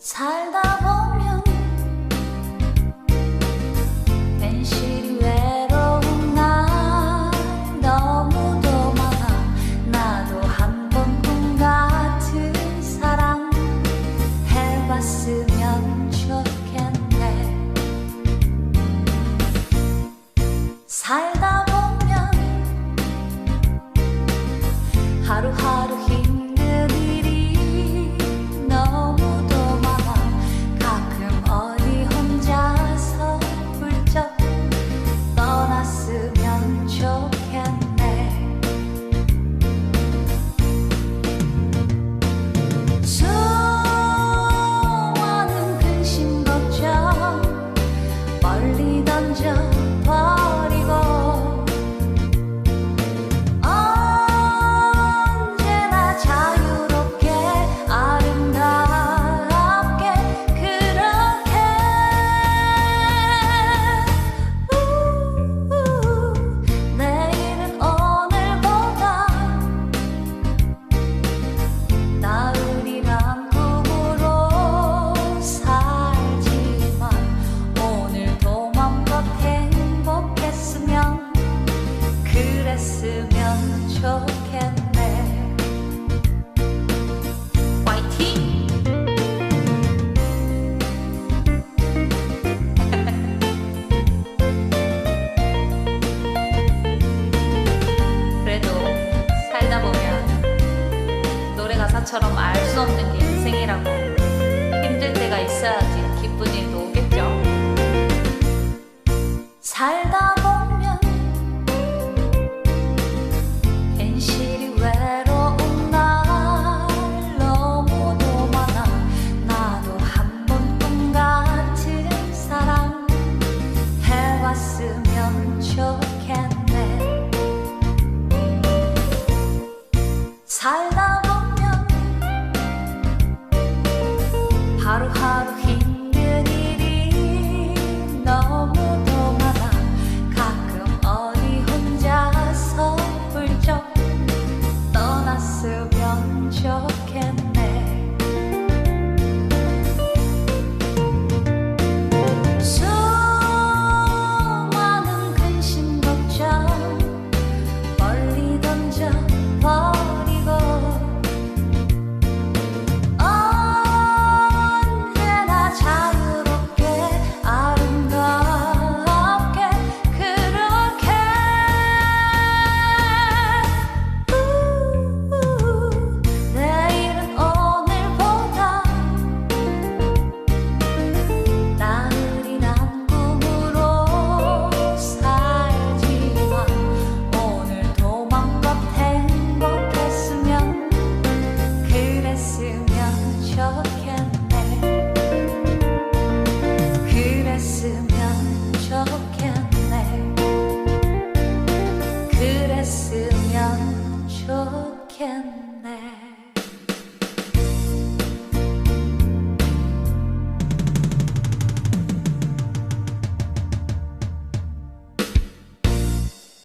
살다 있으면 좋겠네. 화이팅! 그래도 살다 보면 노래 가사처럼 알 수 없는 게 can.